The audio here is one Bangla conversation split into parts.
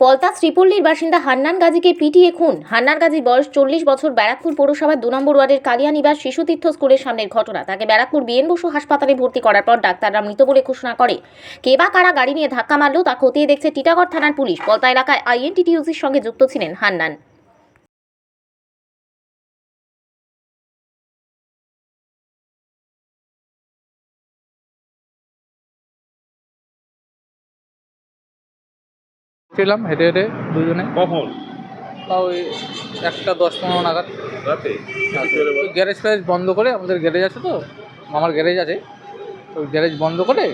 পলতা শ্রীপল্লীর বাসিন্দা হান্নান গাজীকে পিটিয়ে খুন। হান্নান গাজীর বয়স চল্লিশ বছর, ব্যারাকপুর পৌরসভার দু নম্বর ওয়ার্ডের কালিয়ানিবাস শিশুতীর্থ স্কুলের সামনের ঘটনা। তাকে ব্যারাকপুর বিএন বসু হাসপাতালে ভর্তি করার পর ডাক্তাররা মৃত বলে ঘোষণা করে। কে বা কারা গাড়ি নিয়ে ধাক্কা মারল তা খতিয়ে দেখছে টিটাগড় থানার পুলিশ। পলতা এলাকায় আইএনটিটিউসির সঙ্গে যুক্ত ছিলেন হান্নান। ছিলাম হেঁটে হেঁটে দুজনে। কখন? তাও ওই একটা দশ পনেরো নাগাদ। রাতে? ওই গ্যারেজ ফ্যারেজ বন্ধ করে আমাদের গ্যারেজ আছে তো আমার গ্যারেজ আছে। ওই গ্যারেজ বন্ধ করে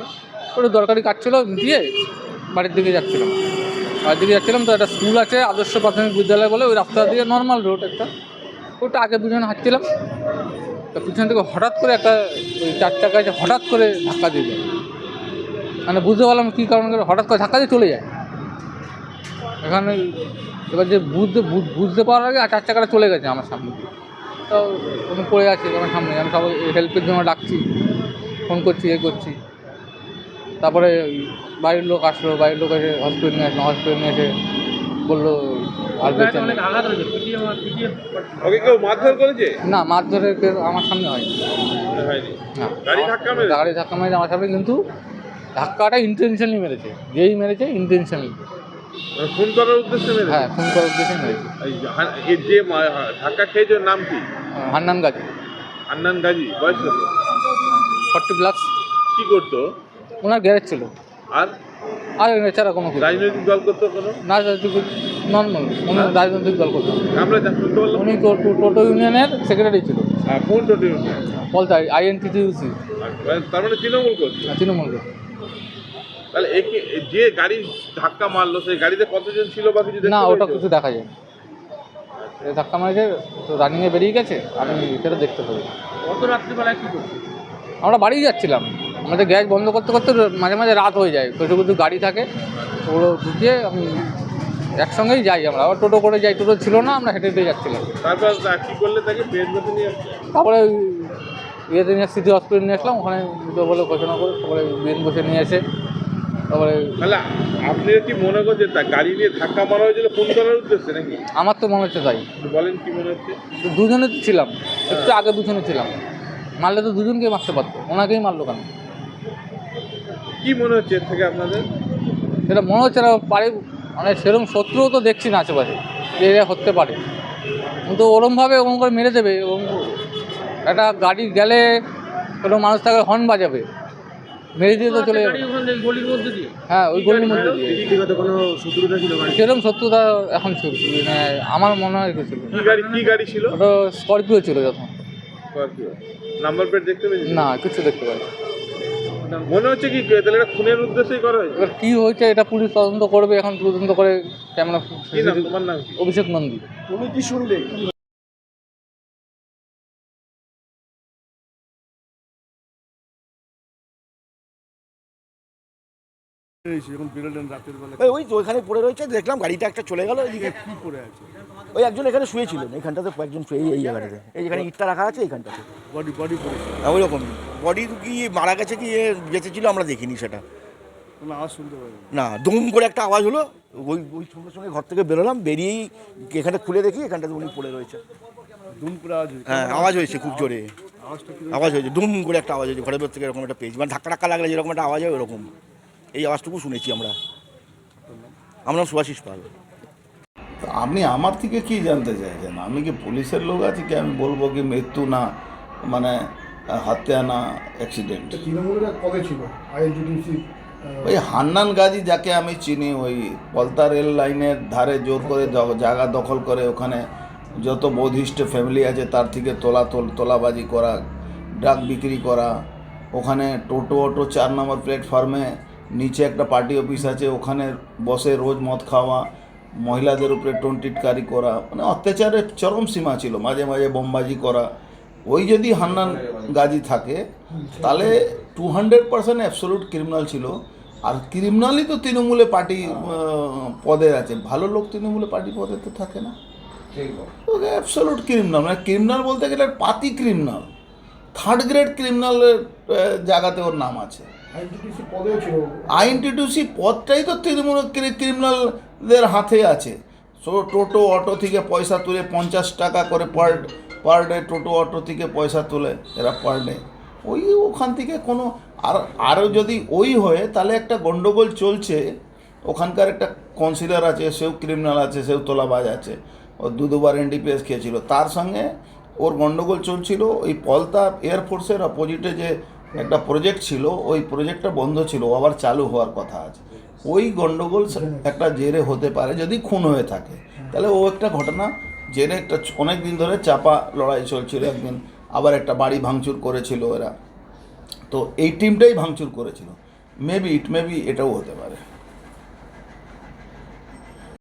একটু দরকারি কাজ ছিল দিয়ে বাড়ির দিকে যাচ্ছিলাম। বাড়ির দিকে যাচ্ছিলাম তো একটা স্কুল আছে আদর্শ প্রাথমিক বিদ্যালয় বলে ওই রাস্তা দিয়ে নর্মাল রোড একটা। ওইটা আগে দুজন হাঁটছিলাম। তো পিছন থেকে হঠাৎ করে একটা ওই চার চাকা হঠাৎ করে ধাক্কা দিয়ে যায়। মানে বুঝতে পারলাম কী কারণ করে হঠাৎ করে ধাক্কা দিয়ে চলে যায়। এখানে এবার যে বুঝতে বুঝ- বুঝতে পারার আগে চার চাকাটা চলে গেছে আমার সামনে। তো আমি পড়ে আছি আমার সামনে আমি সবাই হেল্পের জন্য ডাকছি ফোন করছি এ করছি। তারপরে বাড়ির লোক আসলো বাড়ির লোক এসে হসপিটাল নিয়ে আসলো হসপিটাল নিয়ে এসে বলল আর বেঁচে না মারধরে কেউ আমার সামনে হয় হয়নি। না। গাড়ি ধাক্কা মেরেছে? আমার সামনে কিন্তু ধাক্কাটা ইন্টেনশনালি মেরেছে। যেই মেরেছে ইন্টেনশনালি মানে ফোন করার উদ্দেশ্যে মেরেছে? হ্যাঁ ফোন করার উদ্দেশ্যে মেরেছে। এই যে ধাক্কা খেয়েছে নাম কি? হান্নান গাছে আন্নান গাজী বয়স কত? Forty plus. কি করতো? ওনার গ্যারেজ ছিল। আর? আর এছাড়া কোনো রাজনৈতিক দল করতো কোনো? না নর্মাল উনি রাজনৈতিক দল করতেন আমরা শুনতে পারলাম। উনি টোটো ইউনিয়নের সেক্রেটারি ছিল। হ্যাঁ কোন টোটি উঠে বলতে আইএনটিটিউসি তার মানে তৃণমূল করছে। তৃণমূল তাহলে একে যে গাড়ি ধাক্কা মারলো সেই গাড়িতে কতজন ছিল বা কিছু না ওটা? কিছু দেখা যায় ধাক্কা মারেছে তো রানিংয়ে বেরিয়ে গেছে আমি সেটা দেখতে পারি কত রাত্রিবেলায় কি করছে? আমরা বাড়ি যাচ্ছিলাম। আমাদের গ্যাস বন্ধ করতে করতে মাঝে মাঝে রাত হয়ে যায় কিছু কিছু গাড়ি থাকে ওগুলো ঢুকিয়ে আমি একসঙ্গেই যাই আমরা। আবার টোটো করে যাই টোটো ছিল না আমরা হেঁটে হেঁটে যাচ্ছিলাম। তারপর তা- করলে তাকে তারপরে ওই ইয়েতে নিয়ে সিটি হসপিটাল নিয়ে আসলাম ওখানে বলে ঘোষণা করে তারপরে বিএন বসে নিয়ে এসে তারপরে তাহলে আপনি কি মনে করছেন তা গাড়ি নিয়ে ধাক্কা মারা হয়েছিল? ফোন করার উদ্দেশ্যে নাকি? আমার তো মনে হচ্ছে তাই। বলেন কি মনে হচ্ছে? দুজনে তো ছিলাম। একটু আগে দুজনে ছিলাম। মারলে তো দুজনকে মারতে পারতো ওনাকেই মারলো কেন? কি মনে হচ্ছে এর থেকে আপনাদের? সেটা মনে হচ্ছে না পারে মানে সেরকম শত্রুও তো দেখছি না আশেপাশে যে এরা হতে পারে। কিন্তু ওরমভাবে ওরকম করে মেরে দেবে এবং একটা গাড়ি গেলে কোনো মানুষ তাকে হর্ন বাজাবে। মেরে দিয়ে তো চলে যাবে গলির মধ্যে দিয়ে? হ্যাঁ ওই গলির মধ্যে দিয়ে। ব্যক্তিগত কোনো শত্রুতা ছিল সেরকম শত্রুতা এখন ছিল মানে আমার মনে হয় কি ছিল। কি গাড়ি কি গাড়ি ছিল? ওটা স্করপিও ছিল যখন। নাম্বার প্লেট দেখতে পেয়েছি না কিছু দেখতে পাই মনে হচ্ছে কি তাহলে এটা খুনের উদ্দেশ্যেই করা হয়েছে? এবার কী হয়েছে এটা পুলিশ তদন্ত করবে এখন তদন্ত করে ক্যামেরা অভিষেক নন্দী। তুমি কি শুনলে? ওই তো ওইখানে পড়ে রয়েছে দেখলাম গাড়িটা একটা চলে গেল কি পড়ে আছে? ওই একজন এখানে শুয়েছিলেন এইখানটাতে কয়েকজন শুয়ে এই জায়গাটাতে এই যেখানে ইটটা রাখা আছে এইখানটাতে। বডি বডি পড়েছে ওই রকম বডি কি মারা গেছে কি বেঁচে ছিল আমরা দেখিনি সেটা। আওয়াজ শুনতে না দুম করে একটা আওয়াজ হলো ওই ওই সঙ্গে সঙ্গে ঘর থেকে বেরোলাম বেরিয়েই এখানে খুলে দেখি এখানটাতে উনি পড়ে রয়েছে। দুম করে আওয়াজ হ্যাঁ আওয়াজ হয়েছে খুব জোরে। আওয়াজ হয়েছে দুম করে একটা আওয়াজ হয়েছে ঘরের ভেতর থেকে এরকম একটা পেজ মানে ধাক্কা ধাক্কা লাগলে যেরকম একটা আওয়াজ হয় ওরকম। এই আওয়াজটুকু শুনেছি আমরা। আমরা সুভাষিস পাল। আপনি আমার থেকে কি জানতে চাইছেন? আমি কি পুলিশের লোক আছি কি? আমি বলব কি মৃত্যু না মানে হত্যা না অ্যাক্সিডেন্ট কবে ছিল ওই হান্নান গাজী যাকে আমি চিনি ওই পলতা রেল লাইনের ধারে জোর করে জায়গা দখল করে ওখানে যত বৌধিষ্ট ফ্যামিলি আছে তার থেকে তোলা তোল তোলাবাজি করা ড্রাগ বিক্রি করা ওখানে টোটো অটো চার নম্বর প্ল্যাটফর্মে নিচে একটা পার্টি অফিস আছে ওখানে বসে রোজ মদ খাওয়া মহিলাদের উপরে টন্টিটকারি করা মানে অত্যাচারের চরম সীমা ছিল মাঝে মাঝে বোমবাজি করা। ওই যদি হান্নান গাজী থাকে তাহলে two hundred percent absolute criminal ছিল। আর ক্রিমিনালই তো তৃণমূলে পার্টি পদে আছে ভালো লোক তৃণমূলে পার্টি পদে তো থাকে না। ওকে অ্যাবসোলুট ক্রিমিনাল মানে ক্রিমিনাল বলতে গেলে পাতি ক্রিমিনাল থার্ড গ্রেড ক্রিমিনালের জায়গাতে ওর নাম আছে। আইএনটিটিউসি পদটাই তো তৃণমূল ক্রি- ক্রিমিনালদের হাতে আছে। সো টোটো অটো থেকে পয়সা তুলে পঞ্চাশ টাকা করে পার পার ডে টোটো অটো থেকে পয়সা তোলে এরা পার ডে। ওই ওখান থেকে কোনো আর আরও যদি ওই হয়, তাহলে একটা গন্ডগোল চলছে। ওখানকার একটা কাউন্সিলর আছে, সেও ক্রিমিনাল আছে, সেও তোলাবাজ আছে। ও দু দুবার এনডিপিএস খেয়েছিল। তার সঙ্গে ওর গন্ডগোল চলছিল। ওই পলতা এয়ারফোর্সের অপোজিটে যে একটা প্রজেক্ট ছিল ওই প্রজেক্টটা বন্ধ ছিল আবার চালু হওয়ার কথা আছে। ওই গন্ডগোল একটা জেরে হতে পারে যদি খুন হয়ে থাকে। তাহলে ও একটা ঘটনা জেরে একটা অনেক দিন ধরে চাপা লড়াই চলছিল একদিন আবার একটা বাড়ি ভাঙচুর করেছিল এরা। তো এই টিমটাই ভাঙচুর করেছিল। মেবি ইট মেবি এটাও হতে পারে।